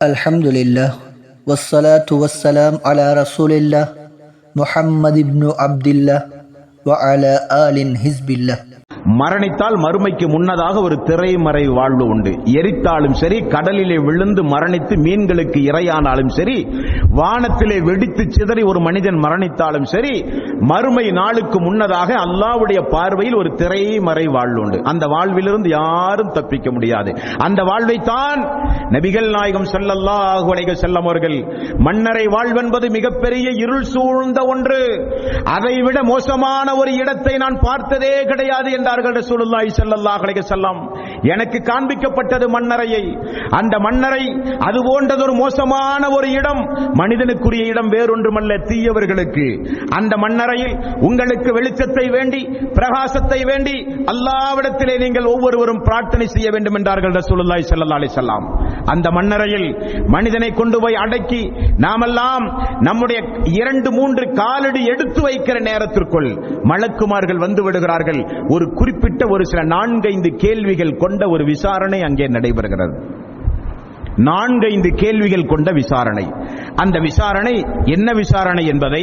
الحمد لله والصلاة والسلام على رسول الله محمد بن عبد الله وعلى آل حزب الله. மரணித்தால் மறுமைக்கு முன்னதாக ஒரு திரைமறை வாழ்வு உண்டு. எரித்தாலும் சரி கடலிலே விழுந்து மரணித்து மீன்களுக்கு இரையானாலும் சரி வானத்திலே வெடித்து சிதறி ஒரு மனிதன் மரணித்தாலும் சரி மறுமை நாளுக்கு முன்னதாக அல்லாவுடைய பார்வையில் ஒரு திரைமறை வாழ்வு உண்டு. அந்த வாழ்விலிருந்து யாரும் தப்பிக்க முடியாது. அந்த வாழ்வைத்தான் நபிகள் நாயகம் ஸல்லல்லாஹு அலைஹி செல்லம் அவர்கள் மன்னரை வாழ்வென்பது மிகப்பெரிய இருள் சூழ்ந்த ஒன்று. அதைவிட மோசமான ஒரு இடத்தை நான் பார்த்ததே கிடையாது என்றார்கள். ரசூலுல்லாஹி ஸல்லல்லாஹு அலைஹி வஸல்லம். எனக்கு காண்பிக்கப்பட்டது மன்னரையை. அந்த மன்னரை அது போன்றதொரு மோசமான ஒரு இடம். மனிதனுக்குரிய இடம் வேறொன்றுமல்ல தீயவர்களுக்கு. அந்த மன்னரையில் உங்களுக்கு வெளிச்சத்தை வேண்டி பிரகாசத்தை வேண்டி அல்லாவிடத்திலே நீங்கள் ஒவ்வொருவரும் பிரார்த்தனை செய்ய வேண்டும் என்றார்கள் ரசூலுல்லாய் ஸல்லல்லாஹு அலைஹி அந்த மன்னரையில் மனிதனை கொண்டு போய் அடக்கி நாமெல்லாம் நம்முடைய இரண்டு மூன்று காலடி எடுத்து வைக்கிற நேரத்திற்குள் மலக்குமார்கள் வந்து விடுகிறார்கள். ஒரு குறிப்பிட்ட ஒரு சில நான்கைந்து கேள்விகள் கொண்ட ஒரு விசாரணை அங்கே நடைபெறுகிறது. நான்கைந்து கேள்விகள் கொண்ட விசாரணை. அந்த விசாரணை என்ன விசாரணை என்பதை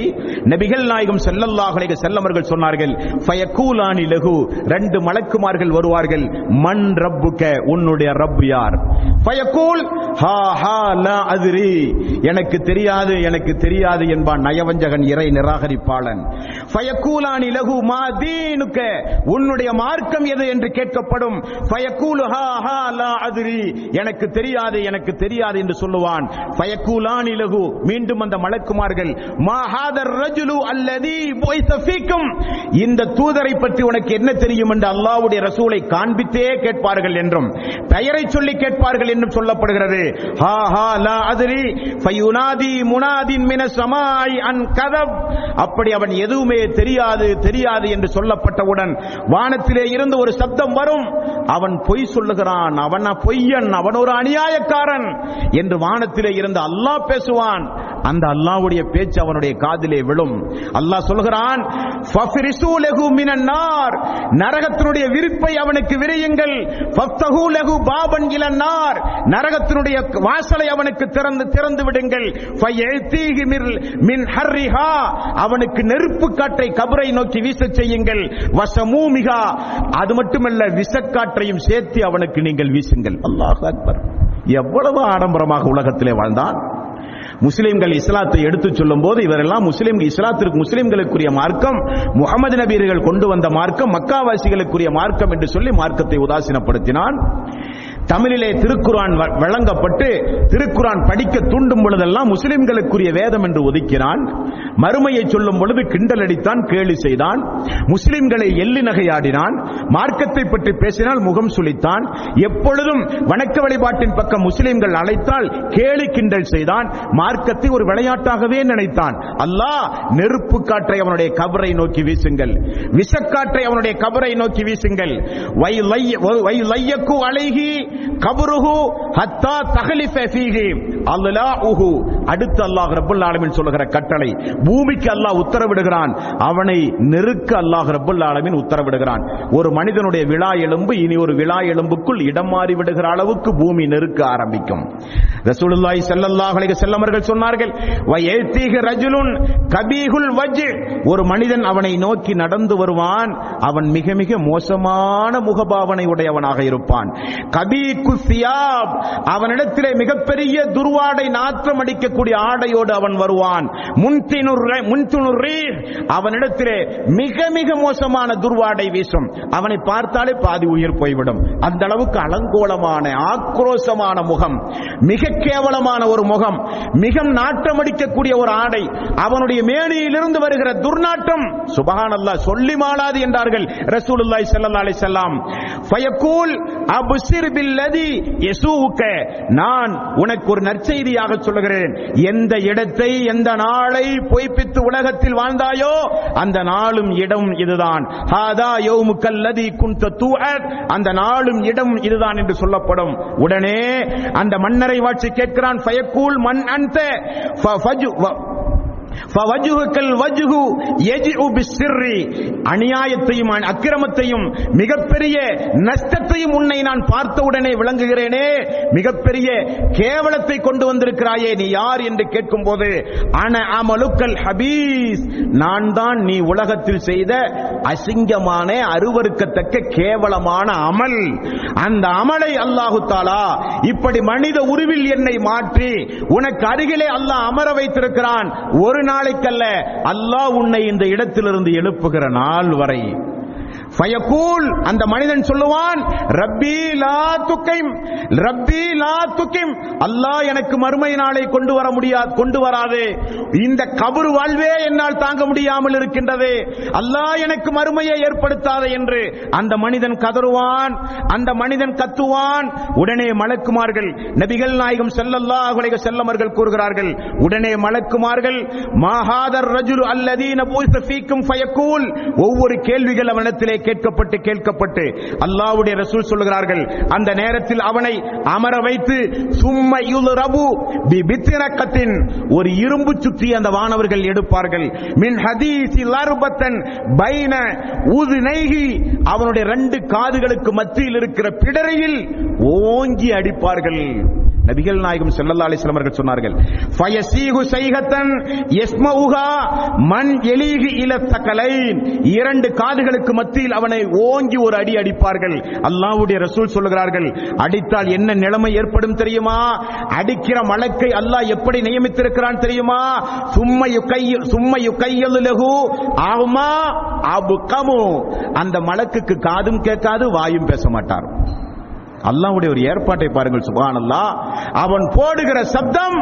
நபிகள் நாயகம் செல்லல்லாஹலை செல்லமர்கள் சொன்னார்கள். ஃபயகூலானி லகு ரெண்டு மலக்குமார்கள் வருவார்கள். மண் ரப்புக்க உன்னுடைய ரப் யார்? ஃபயக்கூல் ஹா ஹா லா அதிரி. எனக்கு தெரியாது எனக்கு தெரியாது என்பான் நயவஞ்சகன் இறை நிராகரிப்பாளன். ஃபயக்கூலானி லகு மா தீனுக்க உன்னுடைய மார்க்கம் எது என்று கேட்கப்படும். ஃபயக்கூல் ஹா ஹா லா அதிரி. எனக்கு தெரியாது எனக்கு தெரியாது என்று சொல்லுவான். ஃபயக்கூலானி லகு மீண்டும் அந்த மலக்குமார்கள் மாஹாதர் ரஜுலு அல்லதி புய்ஸ இந்த தூதரை பற்றி உனக்கு என்ன தெரியும் என்று அல்லாவுடைய ரசூலை காண்பித்தே கேட்பார்கள் என்றும் பெயரை சொல்லி கேட்பார்கள் என்றும் சொல்லப்படுகிறது. ஹா ஹா லா அதிரி ஃபயுனாதி முனாதின் மின சமாய் அன் கதப். அப்படி அவன் எதுவுமே தெரியாது தெரியாது என்று சொல்லப்பட்டவுடன் வானத்திலே இருந்து ஒரு சப்தம் வரும். அவன் பொய் சொல்லுகிறான் அவன் பொய்யன் அவன் ஒரு அநியாயக்காரன் என்று வானத்திலே இருந்து அல்லாஹ் பேசுவான். அந்த அல்லாஹ்வுடைய பேச்சு அவனுடைய காதிலே விழும். அல்லாஹ் சொல்கிறான் நரகத்தினுடைய விருப்பை அவனுக்கு விரியுங்கள். ஃபஃப்தஹு லஹு பாபன் இளநார் நரகத்தினுடைய வாசலை அவனுக்கு திறந்து திறந்து விடுங்கள். மின் ஹர்ரிஹா. அவனுக்கு நெருப்பு காற்றை கபரை நோக்கி வீச செய்யுங்கள். வசமூமிகா அது மட்டுமல்ல விசக்காற்றையும் சேர்த்து அவனுக்கு நீங்கள் வீசுங்கள். அல்லாஹ் அக்பர். எவ்வளவு ஆடம்பரமாக உலகத்திலே வாழ்ந்தான். முஸ்லிம்கள் இஸ்லாத்தை எடுத்துச் சொல்லும் போது இவரெல்லாம் முஸ்லிம் இஸ்லாத்திற்கு முஸ்லிம்களுக்குரிய மார்க்கம் முகமது நபீர்கள் கொண்டு வந்த மார்க்கம் மக்காவாசிகளுக்குரிய மார்க்கம் என்று சொல்லி மார்க்கத்தை உதாசீனப்படுத்தினான். தமிழிலே திருக்குரான் வ- வழங்கப்பட்டு திருக்குரான் படிக்க தூண்டும் பொழுதெல்லாம் முஸ்லிம்களுக்குரிய வேதம் என்று ஒதுக்கினான். மறுமையை சொல்லும் பொழுது கிண்டல் அடித்தான் கேலி செய்தான். முஸ்லிம்களை எள்ளி நகையாடினான். மார்க்கத்தை பற்றி பேசினால் முகம் சுளித்தான். எப்பொழுதும் வணக்க வழிபாட்டின் பக்கம் முஸ்லிம்கள் அழைத்தால் கேலி கிண்டல் செய்தான். மார்க்கத்தை ஒரு விளையாட்டாகவே நினைத்தான். அல்லாஹ் நெருப்பு காற்றை அவனுடைய கபரை நோக்கி வீசுங்கள். விஷக்காற்றை அவனுடைய கபரை நோக்கி வீசுங்கள். வை லையக்கு அழகி கபருஹு ஹத்தா தகலிஃப ஃபீஹி அல்லாஹு அடுத்து அல்லாஹ் ரப்பல் ஆலமின் சொல்லுகிற கட்டளை. பூமிக்கு அல்லாஹ் உத்தரவிடுகிறான். அவனை நெருக்க அல்லாஹ் ரப்பல் ஆலமின் உத்தரவிடுகிறான். ஒரு மனிதனுடைய விழா எலும்பு இனி ஒரு விழா எலும்புக்குள் இடம் மாறி விடுகிற அளவுக்கு பூமி நெருக்க ஆரம்பிக்கும். ரசூலுல்லாஹி ஸல்லல்லாஹு அலைஹி வஸல்லம் அவர்கள் சொன்னார்கள் வயல்தீக ரஜுலுன் கபீஹுல் வஜ் ஒரு மனிதன் அவனை நோக்கி நடந்து வருவான். அவன் மிக மிக மோசமான முகபாவனை உடையவனாக இருப்பான். கபீ சியாப். அவனிடத்திலே மிகப்பெரிய துர்வாடை நாற்றம் அடிக்கக்கூடிய ஆடையோடு அவன் வருவான். முன்தினுர் முன்துனுர் அவனிடத்திலே மிக மிக மோசமான துர்வாடை வீசும். அவனை பார்த்தாலே பாதி உயிர் போய்விடும். அந்த அளவுக்கு அலங்கோலமான ஆக்ரோசமான முகம். மிக கேவலமான ஒரு முகம். மிக நாட்டமடிக்கக்கூடிய ஒரு ஆடை. அவனுடைய மேனியிலிருந்து வருகிற துர்நாற்றம். சுபஹானல்லாஹ் சொல்லி மாளாது என்றார்கள் ரசூலுல்லாஹி ஸல்லல்லாஹு அலைஹி வஸல்லம். ஃபயகூல் அப்சிர் பில்லதி யசூக நான் உனக்கு ஒரு நற்செய்தியாக சொல்லுகிறேன். எந்த இடத்தை எந்த நாளை பொய்ப்பித்து உலகத்தில் வாழ்ந்தாயோ அந்த நாளும் இடம் இதுதான். ஹாதா யௌமுக்கல்லதி குன்த தூஅத். அந்த நாளும் இடம் இதுதான் என்று சொல்லப்படும். உடனே அந்த மன்னரை வாட்சி கேட்கிறான் ஃபயக்கூல் மன் அன்த. அநியாயத்தையும் அக்கிரமத்தையும் மிகப்பெரிய நஷ்டத்தையும் உன்னை நான் பார்த்தவுடனே விளங்குகிறேனே. மிகப்பெரிய கேவலத்தை கொண்டு வந்திருக்கிறாயே நீ யார் என்று கேட்கும்போது அன அமலுக்கல் ஹபீஸ். நான் தான் நீ உலகத்தில் செய்த அசிங்கமான அருவருக்கத்தக்க கேவலமான அமல். அந்த அமலை அல்லாஹு தாலா இப்படி மனித உருவில் என்னை மாற்றி உனக்கு அருகிலே அல்லாஹ் அமர வைத்திருக்கிறான். ஒரு நாளைக்கல்ல அல்லாஹ் உன்னை இந்த இடத்திலிருந்து எழுப்புகிற நாள் வரை ஃபயகூல் அந்த மனிதன் சொல்லுவான் ரப்பி லா துக்கிம் ரப்பி லா துக்கிம். அல்லாஹ் எனக்கு மறுமை நாளை கொண்டு வர முடியாது கொண்டு வராது. இந்த கபரு வாழ்வே என்னால் தாங்க முடியாமல் இருக்கின்றது. அல்லாஹ் எனக்கு மறுமையை ஏற்படுத்தாது என்று அந்த மனிதன் கதறுவான் அந்த மனிதன் கத்துவான். உடனே மலக்குமார்கள் நபிகள் நாயகம் ஸல்லல்லாஹு அலைஹி செல்லமர்கள் கூறுகிறார்கள் உடனே மலக்குமார்கள் மாஹாதர் ரஜுல் அல்லதீன பூய்ஸ ஃபீக்கும் ஃபயகூல். ஒவ்வொரு கேள்விகள் அவனிடத்திலே கேட்கப்பட்டு கேட்கப்பட்டு. அல்லாவுடைய ரசூல் சொல்லுகிறார்கள் அந்த நேரத்தில் அவனை அமர வைத்து சும்ம ரபு பித்திரக்கத்தின் ஒரு இரும்பு சுற்றி அந்த வானவர்கள் எடுப்பார்கள். மின் ஹதீசி லர்பத்தன் பைன நெய்கி அவனுடைய ரெண்டு காதுகளுக்கு மத்தியில் இருக்கிற பிடரையில் ஓங்கி அடிப்பார்கள். நபிகள் நாயகம் செல்லல்லா அலைஹி அவர்கள் சொன்னார்கள் ஃபயசீஹு சைகத்தன் யஸ்மஉஹா மண் எலீஹி இல இரண்டு காதுகளுக்கு மத்தியில் அவனை ஓங்கி ஒரு அடி அடிப்பார்கள். அல்லாஹ்வுடைய ரசூல் சொல்லுகிறார்கள் அடித்தால் என்ன நிலைமை ஏற்படும் தெரியுமா? அடிக்கிற மலக்கை அல்லாஹ் எப்படி நியமித்திருக்கிறான் தெரியுமா? சும்மா யுகைய சும்மா யுகையலு லஹு அந்த மலக்குக்கு காதும் கேட்காது வாயும் பேச மாட்டார். அல்லாவுடைய ஒரு ஏற்பாட்டை பாருங்கள் சுபானல்லா. அவன் போடுகிற சப்தம்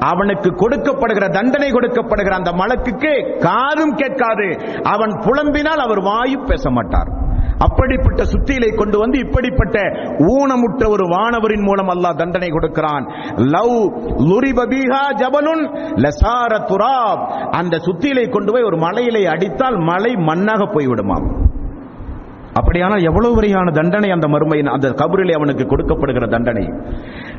அவனுக்கு கொடுக்கப்படுகிற தண்டனை கொடுக்கப்படுகிற அந்த மலக்குக்கு காதும் கேட்காது. அவன் புலம்பினால் அவர் வாயு பேச மாட்டார். அப்படிப்பட்ட சுத்தியிலை கொண்டு வந்து இப்படிப்பட்ட ஊனமுற்ற ஒரு வானவரின் மூலம் அல்லாஹ் தண்டனை கொடுக்கிறான். லவ் லுரிப ஜபலுன் லசார துராப். அந்த சுத்தியிலை கொண்டு போய் ஒரு மலையிலே அடித்தால் மலை மண்ணாக போய்விடுமாம். அப்படியானால் எவ்வளவு வரையான தண்டனை அந்த மறுமையின் அந்த கபரிலே அவனுக்கு கொடுக்கப்படுகிற தண்டனை?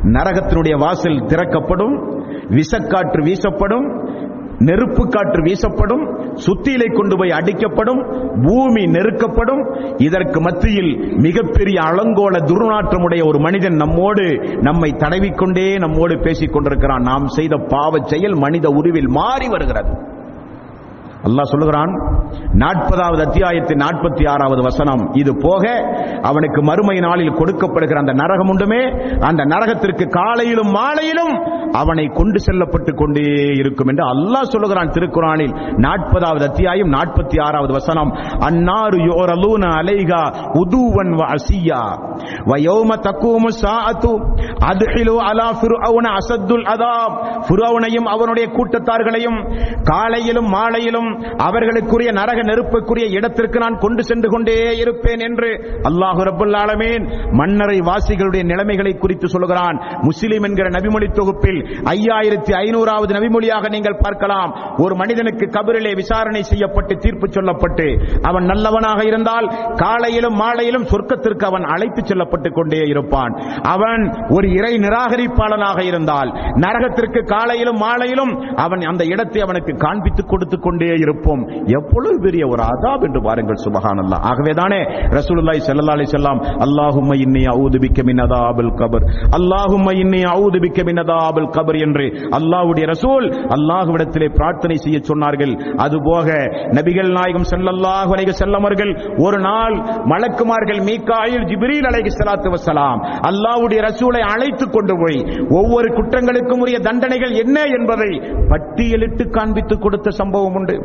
நரகத்தினுடைய வாசல் திறக்கப்படும் விசக்காற்று வீசப்படும் நெருப்பு காற்று வீசப்படும் சுத்தியிலை கொண்டு போய் அடிக்கப்படும் பூமி நெருக்கப்படும். இதற்கு மத்தியில் மிகப்பெரிய அலங்கோல துர்நாற்றமுடைய ஒரு மனிதன் நம்மோடு நம்மை தடவிக்கொண்டே நம்மோடு பேசிக் கொண்டிருக்கிறான் நாம் செய்த பாவச் செயல் மனித உருவில் மாறி வருகிறது. அல்லாஹ் சொல்லுகிறான் நாற்பதாவது அத்தியாயத்தின் நாற்பத்தி ஆறாவது வசனம். இது போக அவனுக்கு மறுமை நாளில் கொடுக்கப்படுகிற அந்த நரகம் உண்டுமே அந்த நரகத்திற்கு காலையிலும் மாலையிலும் அவனை கொண்டு செல்லப்பட்டு கொண்டே இருக்கும் என்று அல்லாஹ் சொல்லுகிறான் திருக்குறானில். நாற்பதாவது அத்தியாயம் நாற்பத்தி ஆறாவது வசனம். அன்னாரு யோரலூன அலைகா உதுவன் வசியா அசியா. வயோம தக்கூமு சாஅத்து அதுஹிலு அலா ஃபிர்அவுன அசத்துல் அதாப். ஃபிர்அவுனையும் அவனுடைய கூட்டத்தார்களையும் காலையிலும் மாலையிலும் அவர்களுக்குரிய நரக நெருப்புக்குரிய இடத்திற்கு நான் கொண்டு சென்று கொண்டே இருப்பேன் என்று அல்லாஹு ரப்பல் மன்னரை வாசிகளுடைய நிலைமைகளை குறித்து சொல்கிறான் முஸ்லிம் என்கிற நபிமொழி தொகுப்பில் ஐயாயிரத்தி ஐநூறாவது நபிமொழியாக நீங்கள் பார்க்கலாம். ஒரு மனிதனுக்கு கபரிலே விசாரணை செய்யப்பட்டு தீர்ப்பு சொல்லப்பட்டு அவன் நல்லவனாக இருந்தால் காலையிலும் மாலையிலும் சொர்க்கத்திற்கு அவன் அழைத்து செல்லப்பட்டுக் கொண்டே இருப்பான். அவன் ஒரு இறை நிராகரிப்பாளனாக இருந்தால் நரகத்திற்கு காலையிலும் மாலையிலும் அவன் அந்த இடத்தை அவனுக்கு காண்பித்துக் கொடுத்துக் கொண்டே இருப்போம். எவ்வளவு பெரிய ஒரு அதாப் என்று பாருங்கள் சுபஹானல்லா. ஆகவேதானே ரசூலுல்லாய் ஸல்லல்லாஹு அலைஹி வஸல்லம் அல்லாஹும்ம இன்னி அவுதுபிக்க பிக்க மின் அதாபில் கபர். அல்லாஹும் இன்னி அவுதுபிக்க பிக்க மின் அதாபில் கபர் என்று அல்லாஹ்வுடைய ரசூல் அல்லாஹ்விடத்திலே பிரார்த்தனை செய்ய சொன்னார்கள். அதுபோக நபிகள் நாயகம் ஸல்லல்லாஹு அலைஹி வஸல்லம் அவர்கள் ஒரு நாள் மலக்குமார்கள் மீகாயில் ஜிப்ரீல் அலைஹி ஸலாத்து வஸலாம் அல்லாஹ்வுடைய ரசூலை அழைத்து கொண்டு போய் ஒவ்வொரு குற்றங்களுக்கும் உரிய தண்டனைகள் என்ன என்பதை பட்டியலிட்டு காண்பித்து கொடுத்த சம்பவம் உண்டு.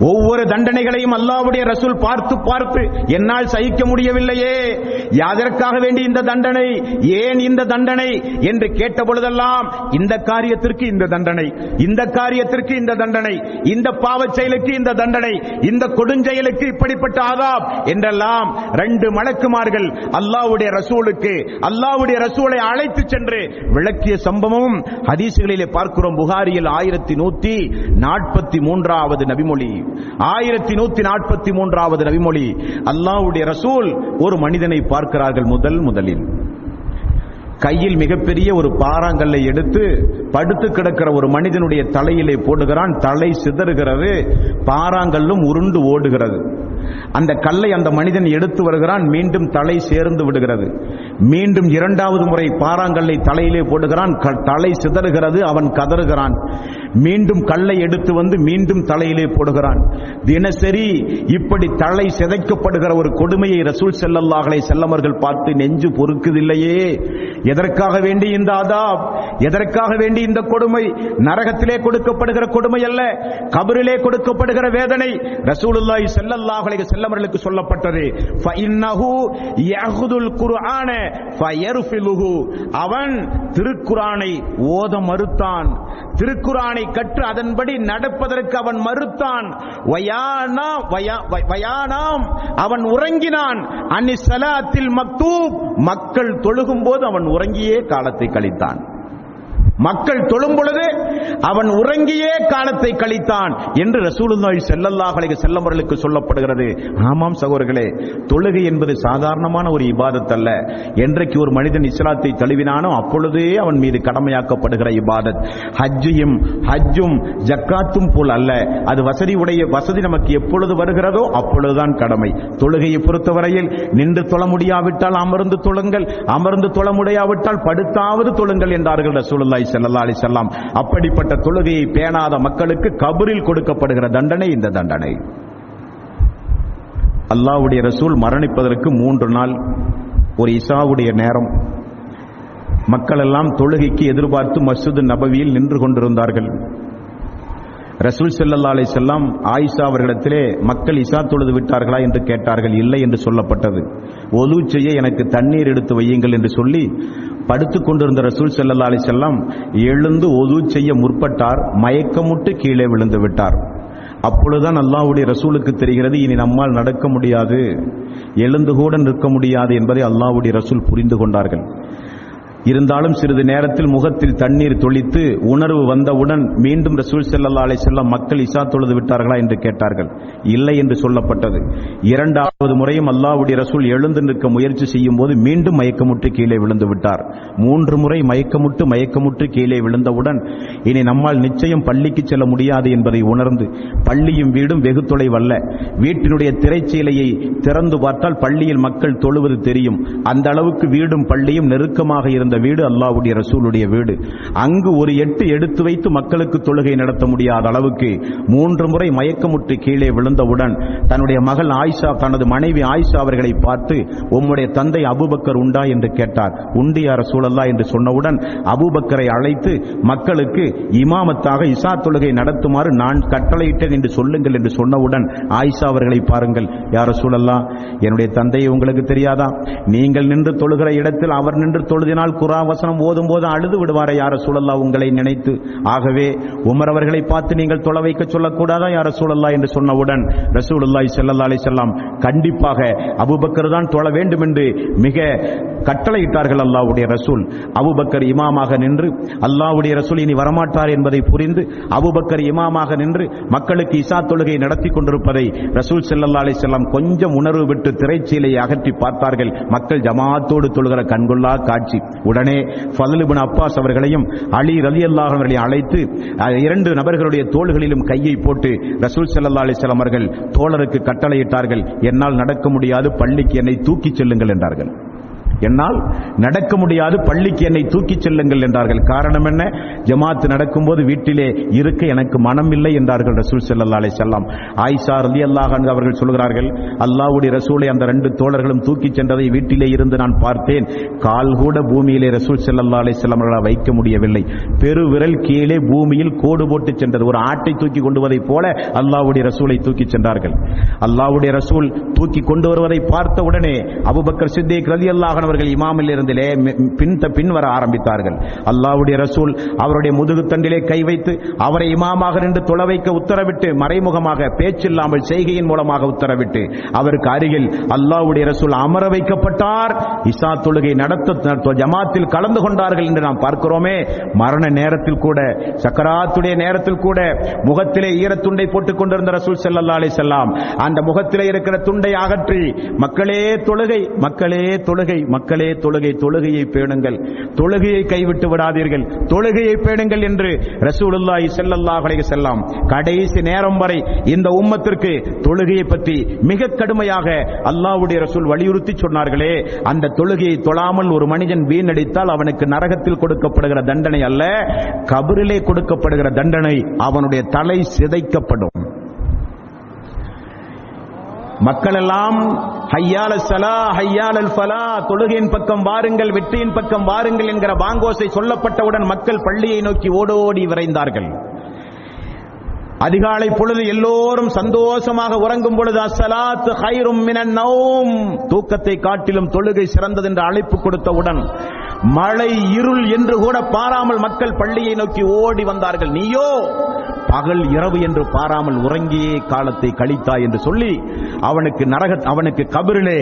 ஒவ்வொரு தண்டனைகளையும் அல்லாவுடைய ரசூல் பார்த்து பார்த்து என்னால் சகிக்க முடியவில்லையே. யாதற்காக வேண்டி இந்த தண்டனை? ஏன் இந்த தண்டனை? என்று கேட்ட பொழுதெல்லாம் இந்த காரியத்திற்கு இந்த தண்டனை இந்த காரியத்திற்கு இந்த தண்டனை இந்த பாவச் செயலுக்கு இந்த தண்டனை இந்த கொடுஞ்செயலுக்கு இப்படிப்பட்ட ஆதாப் என்றெல்லாம் ரெண்டு மலக்குமார்கள் அல்லாஹ்வுடைய ரசூலுக்கு அல்லாஹ்வுடைய ரசூலை அழைத்து சென்று விளக்கிய சம்பவமும் ஹதீசுகளிலே பார்க்கிறோம். புகாரியில் ஆயிரத்தி நூத்தி நாற்பத்தி மூன்றாவது நபிமொழி. ஆயிரத்தி நூத்தி நாற்பத்தி மூன்றாவது நபிமொழி அல்லாஹ்வுடைய ரசூல் ஒரு மனிதனை பார்க்கிறார்கள் முதல் முதலில். கையில் மிகப்பெரிய ஒரு பாறாங்கல்லை எடுத்து படுத்து கிடக்கிற ஒரு மனிதனுடைய தலையிலே போடுகிறான். தலை சிதறுகிறது பாறாங்கல்லும் உருண்டு ஓடுகிறது. அந்த கல்லை அந்த மனிதன் எடுத்து வருகிறான் மீண்டும் தலை சேர்ந்து விடுகிறது. மீண்டும் இரண்டாவது முறை பாறாங்கல்லை தலையிலே போடுகிறான் க- தலை சிதறுகிறது அவன் கதறுகிறான். மீண்டும் கல்லை எடுத்து வந்து மீண்டும் தலையிலே போடுகிறான். தினசரி இப்படி தலை சிதைக்கப்படுகிற ஒரு கொடுமையை ரசூல் செல்லல்லாஹலை செல்லமர்கள் பார்த்து நெஞ்சு பொறுக்குதில்லையே. எதற்காக வேண்டி இந்த ஆதாப் எதற்காக வேண்டி இந்த கொடுமை? நரகத்திலே கொடுக்கப்படுகிற கொடுமை அல்ல கபரிலே கொடுக்கப்படுகிற வேதனை. ரசூலுல்லாஹி செல்லல்லாஹலை செல்லமர்களுக்கு சொல்லப்பட்டது. ஃபஇன்னஹு யஹுதுல் குர்ஆன ஃபயர்ஃபிலுஹு. அவன் திருக்குரானை ஓத மறுத்தான். திருக்குரானை கற்று அதன்படி நடப்பதற்கு அவன் மறுத்தான். வயானா வயா- வயானாம் அவன் உறங்கினான். அன்னி சலாத்தில் மக்தூப் மக்கள் தொழுகும் போது அவன் உறங்கியே காலத்தை கழித்தான். மக்கள் தொழும் பொழுது அவன் உறங்கியே காலத்தை கழித்தான் என்று ரசூலுல்லாஹி ஸல்லல்லாஹு அலைஹி செல்லமர்களுக்கு சொல்லப்படுகிறது. ஆமாம் சகோதரர்களே தொழுகை என்பது சாதாரணமான ஒரு இபாதத் அல்ல என்றைக்கு ஒரு மனிதன் இஸ்லாத்தை தழுவினானோ அப்பொழுதே அவன் மீது கடமையாக்கப்படுகிற இபாதத். ஹஜ்ஜியும் ஹஜ்ஜும் ஜக்காத்தும் போல் அல்ல. அது வசதி உடைய வசதி நமக்கு எப்பொழுது வருகிறதோ அப்பொழுதுதான் கடமை. தொழுகையை பொறுத்தவரையில் நின்று தொழ முடியாவிட்டால் அமர்ந்து தொழுங்கள் அமர்ந்து தொழ முடியாவிட்டால் படுத்தாவது தொழுங்கள் என்றார்கள் ரசூலுல்லாஹி ஸல்லல்லாஹு அலைஹி அப்படிப்பட்ட தொழுகையை பேணாத மக்களுக்கு கபரில் கொடுக்கப்படுகிற தண்டனை இந்த தண்டனை. அல்லாவுடைய ரசூல் மரணிப்பதற்கு மூன்று நாள் ஒரு இசாவுடைய நேரம். மக்கள் எல்லாம் தொழுகைக்கு எதிர்பார்த்து மசூது நபவியில் நின்று கொண்டிருந்தார்கள். ரசூல் செல்லல்லாலை அலைஹி ஆயிஷா அவர்களிடத்திலே மக்கள் இசா தொழுது விட்டார்களா? என்று கேட்டார்கள். இல்லை என்று சொல்லப்பட்டது. ஒலு செய்ய எனக்கு தண்ணீர் எடுத்து வையுங்கள் என்று சொல்லி படுத்துக் கொண்டிருந்த ரசூல் செல்லல்லா அலி செல்லம் எழுந்து ஒது செய்ய முற்பட்டார் மயக்கமுட்டு கீழே விழுந்து விட்டார். அப்பொழுதுதான் அல்லாஹுடைய ரசூலுக்கு தெரிகிறது இனி நம்மால் நடக்க முடியாது எழுந்து கூட நிற்க முடியாது என்பதை அல்லாஹுடைய ரசூல் புரிந்து கொண்டார்கள். இருந்தாலும் சிறிது நேரத்தில் முகத்தில் தண்ணீர் தொளித்து உணர்வு வந்தவுடன் மீண்டும் ரசூல் செல்லல்லா அலை செல்லம் மக்கள் இசா தொழுது விட்டார்களா என்று கேட்டார்கள். இல்லை என்று சொல்லப்பட்டது. இரண்டாவது முறையும் அல்லாவுடைய ரசூல் எழுந்து நிற்க முயற்சி செய்யும் போது மீண்டும் மயக்கமுட்டு கீழே விழுந்து விட்டார். மூன்று முறை மயக்கமுட்டு மயக்கமுட்டு கீழே விழுந்தவுடன் இனி நம்மால் நிச்சயம் பள்ளிக்கு செல்ல முடியாது என்பதை உணர்ந்து பள்ளியும் வீடும் வெகு தொலைவல்ல. வீட்டினுடைய திரைச்சீலையை திறந்து பார்த்தால் பள்ளியில் மக்கள் தொழுவது தெரியும். அந்த அளவுக்கு வீடும் பள்ளியும் நெருக்கமாக இருந்த வீடு அல்லாவுடைய ரசூலுடைய வீடு. அங்கு ஒரு எட்டு எடுத்து வைத்து மக்களுக்கு தொழுகை நடத்த முடியாத அளவுக்கு மூன்று முறை மயக்கமுற்று கீழே விழுந்தவுடன் தன்னுடைய மகள் ஆயிஷா தனது மனைவி ஆயிஷா அவர்களை பார்த்து உம்முடைய தந்தை அபூபக்கர் உண்டா? என்று கேட்டார். உண்டு யார் சூழல்லா என்று சொன்னவுடன் அபூபக்கரை அழைத்து மக்களுக்கு இமாமத்தாக இசா தொழுகை நடத்துமாறு நான் கட்டளையிட்டேன் என்று சொல்லுங்கள் என்று சொன்னவுடன் ஆயிஷா அவர்களை பாருங்கள். யார சூழல்லா என்னுடைய தந்தை உங்களுக்கு தெரியாதா? நீங்கள் நின்று தொழுகிற இடத்தில் அவர் நின்று தொழுதினால் குரா வசனம் ஓதும் போது அழுது விடுவாரா யார சூழல்லா உங்களை நினைத்து. ஆகவே உமர் அவர்களை பார்த்து நீங்கள் தொலை வைக்க சொல்லக்கூடாதா யார சூழல்லா என்று சொன்னவுடன் ரசூலுல்லாய் செல்லல்லா அலைஹி செல்லாம் கண்டிப்பாக அபுபக்கர் தான் தொழ வேண்டும் என்று மிக கட்டளையிட்டார்கள் அல்லாவுடைய ரசூல். அபுபக்கர் இமாமாக நின்று அல்லாவுடைய ரசூல் இனி வரமாட்டார் என்பதை புரிந்து அபுபக்கர் இமாமாக நின்று மக்களுக்கு இசா தொழுகை நடத்தி கொண்டிருப்பதை ரசூல் செல்லல்லா அலைஹி வஸல்லம் கொஞ்சம் உணர்வு விட்டு திரைச்சீலை அகற்றி பார்த்தார்கள். மக்கள் ஜமாத்தோடு தொழுகிற கண்கொள்ளா காட்சி. உடனே ஃபதல் அப்பாஸ் அவர்களையும் அலி ரலியல்லாஹு அவர்களை அழைத்து இரண்டு நபர்களுடைய தோள்களிலும் கையை போட்டு ரசூல் ஸல்லல்லாஹு அலிஸ்லாம் அவர்கள் தோழருக்கு கட்டளையிட்டார்கள். என்னால் நடக்க முடியாது பள்ளிக்கு என்னை தூக்கிச் செல்லுங்கள் என்றார்கள். என்னால் நடக்க முடியாது பள்ளிக்கு என்னை தூக்கிச் செல்லுங்கள் என்றார்கள். காரணம் என்ன? ஜமாத் நடக்கும்போது வீட்டிலே இருக்க எனக்கு மனம் இல்லை என்றார்கள் ரசூல் ஸல்லல்லாஹு அலைஹி ஆயிஷா ரலியல்லாஹு அல்லாஹ் அவர்கள் சொல்கிறார்கள் அல்லாவுடைய ரசூலை அந்த ரெண்டு தோழர்களும் தூக்கிச் சென்றதை வீட்டிலே இருந்து நான் பார்த்தேன். கால் கூட பூமியிலே ரசூல் ஸல்லல்லாஹு அலைஹி அவர்களால் வைக்க முடியவில்லை. பெரு விரல் கீழே பூமியில் கோடு போட்டு சென்றது. ஒரு ஆட்டை தூக்கி கொண்டு வருவதைப் போல அல்லாவுடைய ரசூலை தூக்கிச் சென்றார்கள். அல்லாஹ்வுடைய ரசூல் தூக்கி கொண்டு வருவதை பார்த்த உடனே அபுபக்கர் சித்திக் ரலியல்லாஹு அன்ஹு அவர்கள் இமாமில் இருந்திலே பின் பின் வர ஆரம்பித்தார்கள். அல்லாவுடைய ரசூல் அவருடைய முதுகுத்தண்டிலே கை வைத்து அவரை இமாமாக நின்று தொலை வைக்க உத்தரவிட்டு மறைமுகமாக பேச்சில்லாமல் செய்கையின் மூலமாக உத்தரவிட்டு அவருக்கு அருகில் அல்லாவுடைய ரசூல் அமர வைக்கப்பட்டார். இசா தொழுகை நடத்த ஜமாத்தில் கலந்து கொண்டார்கள் என்று நாம் பார்க்கிறோமே. மரண நேரத்தில் கூட சக்கராத்துடைய நேரத்தில் கூட முகத்திலே ஈரத்துண்டை போட்டுக் கொண்டிருந்த ரசூல் ஸல்லல்லாஹு அலைஹி வஸல்லம் அந்த முகத்திலே இருக்கிற துண்டை அகற்றி மக்களே தொழுகை மக்களே தொழுகை மக்களே தொழுகை தொழுகையை பேணுங்கள். தொழுகையை கைவிட்டு விடாதீர்கள். தொழுகையை பேணுங்கள் என்று ரசூலுல்லாஹி ஸல்லல்லாஹு அலைஹி செல்லாம் கடைசி நேரம் வரை இந்த உம்மத்திற்கு தொழுகையை பற்றி மிக கடுமையாக அல்லாஹ்வுடைய ரசூல் வலியுறுத்தி சொன்னார்களே அந்த தொழுகையை தொழாமல் ஒரு மனிதன் வீணடித்தால் அவனுக்கு நரகத்தில் கொடுக்கப்படுகிற தண்டனை அல்ல கபரிலே கொடுக்கப்படுகிற தண்டனை அவனுடைய தலை சிதைக்கப்படும். மக்கள் எல்லாம் ஹையால சலா ஹையால் ஃபலா தொழுகையின் பக்கம் வாருங்கள் வெற்றியின் பக்கம் வாருங்கள் என்கிற பாங்கோசை சொல்லப்பட்டவுடன் மக்கள் பள்ளியை நோக்கி ஓடோடி விரைந்தார்கள். அதிகாலை பொழுது எல்லோரும் சந்தோஷமாக உறங்கும் பொழுது அசலாத் ஹைரும் மினன் தூக்கத்தை காட்டிலும் தொழுகை சிறந்தது என்று அழைப்பு கொடுத்தவுடன் மழை இருள் என்று கூட பாராமல் மக்கள் பள்ளியை நோக்கி ஓடி வந்தார்கள். நீயோ பகல் இரவு என்று பாராமல் உறங்கியே காலத்தை கழித்தாய் என்று சொல்லி அவனுக்கு நரக அவனுக்கு கபிரிலே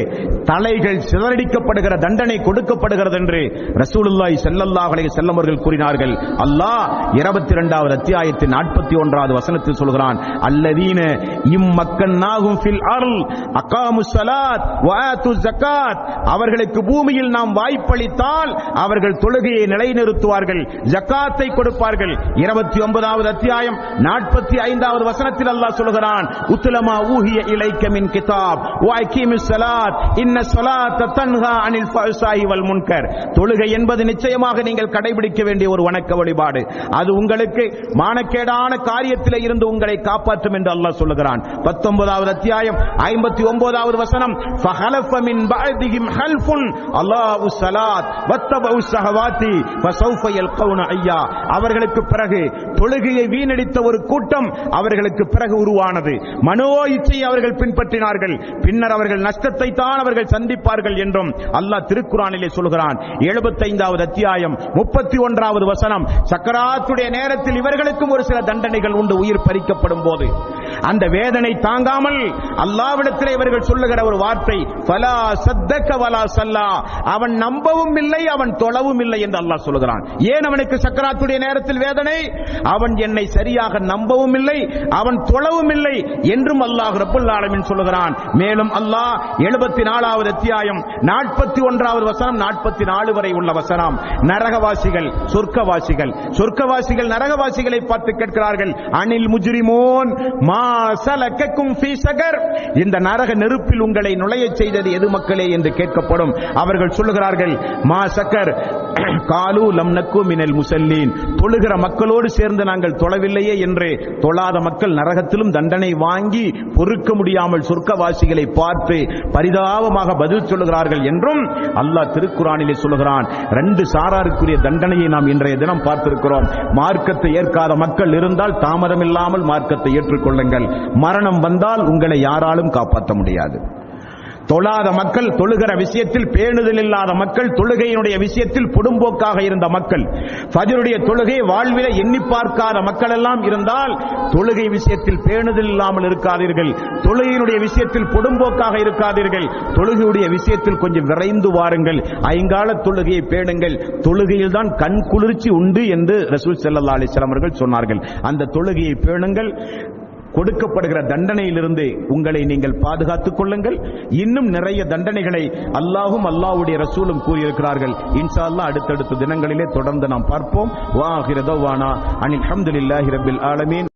தலைகள் சிதறடிக்கப்படுகிற தண்டனை கொடுக்கப்படுகிறது என்று ரசூலுல்லாய் செல்லல்லாஹலை செல்லமர்கள் வஸல்லம் அவர்கள் கூறினார்கள். அல்லாஹ் 22வது அத்தியாயத்தின் 41வது வசனத்தில் சொல்கிறான் அல்லதீன இம்மக்கன்னாகும் ஃபில் அருள் அக்காமு சலாத் வாத்து ஜக்காத் ஜகாத் அவர்களுக்கு பூமியில் நாம் வாய்ப்பளித்தால் அவர்கள் தொழுகையை நிலைநிறுத்துவார்கள் ஜகாத்தை கொடுப்பார்கள். 29வது அத்தியாயம் 45வது வசனத்தில் அல்லாஹ் சொல்கிறான் உத்துலமா ஊஹிய இலைக்கமின் கிதாப் வ சலாத் இன்ன சலாத் தன்ஹா அனில் ஃபஹ்சாயி வல் முன்கர். தொழுகை என்பது நிச்சயமாக நீங்கள் கடைபிடிக்க வேண்டிய ஒரு வணக்க வழிபாடு. அது உங்களுக்கு மானக்கேடான காரியத்தில் இருந்து உங்களை காப்பாற்றும் என்று அல்லாஹ் சொல்லுகிறான். 19வது அத்தியாயம் 59வது வசனம் ஃபஹலஃப மின் பஅதிஹிம் ஹல்ஃபுன் அல்லாஹு ஸலாத் வத்தபு ஸஹவாத்தி ஃபஸௌஃப யல்கௌன ஐயா. அவர்களுக்கு பிறகு தொழுகையை வீணடித்த ஒரு கூட்டம் அவர்களுக்கு பிறகு உருவானது. மனோ இச்சையை அவர்கள் பின்பற்றினார்கள். பின்னர் அவர்கள் நஷ்டத்தை தான் அவர்கள் சந்திப்பார்கள் என்றும் அல்லாஹ் திருக்குறானிலே சொல்கிறான். 75வது அத்தியாயம் 31வது வசனம். சக்கராத்துடைய நேரத்தில் இவர்களுக்கும் ஒரு சில தண்டனைகள் உண்டு உயிர் பறிக்கப்படும் போது. அந்த வேதனை தாங்காமல் அல்லாவிடத்தில் இவர்கள் சொல்லுகிற ஒரு வார்த்தை பலா சத்தக்க வலா சல்லா. அவன் நம்பவும் இல்லை அவன் தொழவும் இல்லை என்று அல்லாஹ் சொல்லுகிறான். ஏன் அவனுக்கு சக்கராத்துடைய நேரத்தில் வேதனை? அவன் என்னை சரியாக நம்பவும் இல்லை அவன் தொழவும் இல்லை என்றும் அல்லாஹ் ரப்புல் சொல்லுகிறான். மேலும் அல்லாஹ் 74வது அத்தியாயம் 41வது வசனம் 44 வரை உள்ள வசனம். நரகவாசிகள் சொர்க்கவாசிகள். சொர்க்கவாசிகள் நரகவாசிகளை பார்த்து கேட்கிறார்கள். அனில் முஜ்ரிமோன் மா சலக்கக்கும் ஃபீ சகர் இந்த நரக நெருப்பில் உங்களை நுழையச் செய்தது எது மக்களே என்று கேட்கப்படும். அவர்கள் சொல்லுகிறார்கள் மா சக்கர் காலு லம்னக்கு மினல் முசல்லீன். தொழுகிற மக்களோடு சேர்ந்து நாங்கள் தொழவில்லையே என்று தொழாத மக்கள் நரகத்திலும் தண்டனை வாங்கி பொறுக்க முடியாமல் சொர்க்கவாசிகளை பார்த்து பரிதாபமாக பதில் சொல்லுகிறார்கள் என்றும் அல்லாஹ் திருக்குறானிலே சொல்லுகிறான். ரெண்டு சாராருக்குரிய தண்டனையை நாம் இன்றைய தினம் பார்த்திருக்கிறோம். மார்க்கத்தை ஏற்காத மக்கள் இருந்தால் தாமதமில்லாமல் மார்க்கத்தை ஏற்றுக்கொள்ளுங்கள். மரணம் வந்தால் உங்களை யாராலும் காப்பாற்ற முடியாது. தொழாத மக்கள் தொழுகிற விஷயத்தில் பேணுதல் இல்லாத மக்கள் தொழுகையினுடைய விஷயத்தில் புடும்போக்காக இருந்த மக்கள் ஃபஜருடைய தொழுகை வாழ்வில எண்ணி பார்க்காத மக்கள் எல்லாம் இருந்தால் தொழுகை விஷயத்தில் பேணுதல் இல்லாமல் இருக்காதீர்கள். தொழுகையினுடைய விஷயத்தில் புடும்போக்காக இருக்காதீர்கள். தொழுகையுடைய விஷயத்தில் கொஞ்சம் விரைந்து வாருங்கள். ஐங்கால தொழுகையை பேணுங்கள். தொழுகையில் தான் கண் குளிர்ச்சி உண்டு என்று ரசூல் செல்லல்லா அலைஹி அவர்கள் சொன்னார்கள். அந்த தொழுகையை பேணுங்கள். கொடுக்கப்படுகிற தண்டனையிலிருந்து உங்களை நீங்கள் பாதுகாத்துக் கொள்ளுங்கள். இன்னும் நிறைய தண்டனைகளை அல்லாஹும் அல்லாஹ்வுடைய ரசூலும் கூறியிருக்கிறார்கள். இன்ஷா அல்லா அடுத்தடுத்த தினங்களிலே தொடர்ந்து நாம் பார்ப்போம். வாஹிரதவானா அனில் ஹம்துலில்லாஹி ரப்பில் ஆலமீன்.